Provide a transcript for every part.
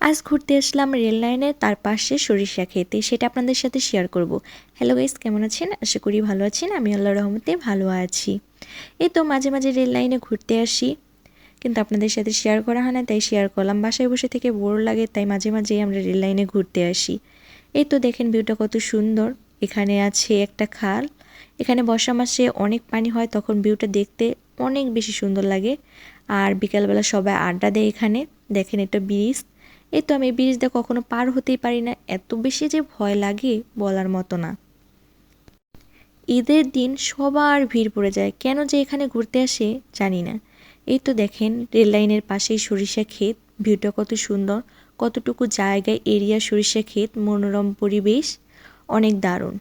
আজ ঘুরতে আসলাম রেল লাইনে, তার পাশে সরিষা খেতে সেটা আপনাদের সাথে শেয়ার করব। হ্যালো গাইস কেমন আছেন? আশা করি ভালো আছেন। আমি আল্লাহ রহমতে ভালো আছি। এই তো মাঝে মাঝে রেল লাইনে ঘুরতে আসি। কিন্তু আপনাদের সাথে শেয়ার করা হয় না, তাই শেয়ার করলাম। বাসায় বসে থেকে বোর লাগে, তাই মাঝে মাঝেই আমরা রেল লাইনে ঘুরতে আসি। এই তো দেখেন ভিউটা কত সুন্দর। এখানে আছে একটা খাল। এখানে বর্ষা মাসে অনেক পানি হয়, তখন ভিউটা দেখতে অনেক বেশি সুন্দর লাগে। আর বিকালবেলা সবাই আড্ডা দেয় এখানে। দেখেন এটা ব্রিজ এই তো আমি ব্রিজটা কখনো পার হতেই পারি না, এত বেশি যে ভয় লাগে বলার মতো না। ঈদের দিন সবার ভিড় পড়ে যায়, কেন যে এখানে ঘুরতে আসে জানি না। এই তো দেখেন, রেল লাইনের পাশেই সরিষা ক্ষেত, ভিউটা কত সুন্দর, কতটুকু জায়গায় এরিয়া সরিষা ক্ষেত, মনোরম পরিবেশ, অনেক দারুণ।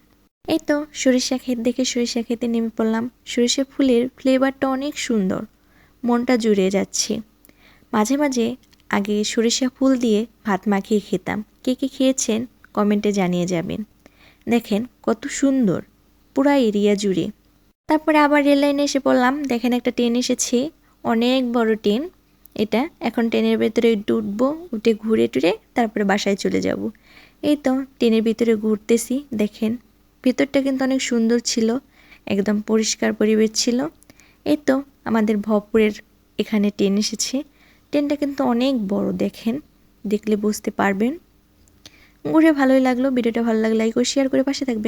এই তো সরিষা ক্ষেত দেখে সরিষা ক্ষেতে নেমে পড়লাম, সরিষা ফুলের ফ্লেভারটা অনেক সুন্দর, মনটা জুড়ে যাচ্ছে। মাঝে মাঝে আগে সরিষা ফুল দিয়ে ভাত মাখিয়ে খেতাম। কে কে খেয়েছেন কমেন্টে জানিয়ে যাবেন। দেখেন কত সুন্দর, পুরা এরিয়া জুড়ে। তারপরে আবার রেল লাইনে এসে পড়লাম। দেখেন একটা ট্রেন এসেছে, অনেক বড় ট্রেন। এটা এখন ট্রেনের ভেতরে একটু উঠবো উঠে ঘুরে টুরে তারপরে বাসায় চলে যাব। এই তো ট্রেনের ভিতরে ঘুরতেছি। দেখেন ভিতরটা কিন্তু অনেক সুন্দর ছিল, একদম পরিষ্কার পরিবেশ ছিল। এই তো আমাদের ভবপুরের এখানে ট্রেন এসেছে। ট্রেনটা কিন্তু অনেক বড়, দেখেন। দেখলে বুঝতে পারবেন। ঘুরে ভালোই লাগল, ভিডিওটা ভালো লাগলে লাইক ও শেয়ার করে পাশে থাকবেন।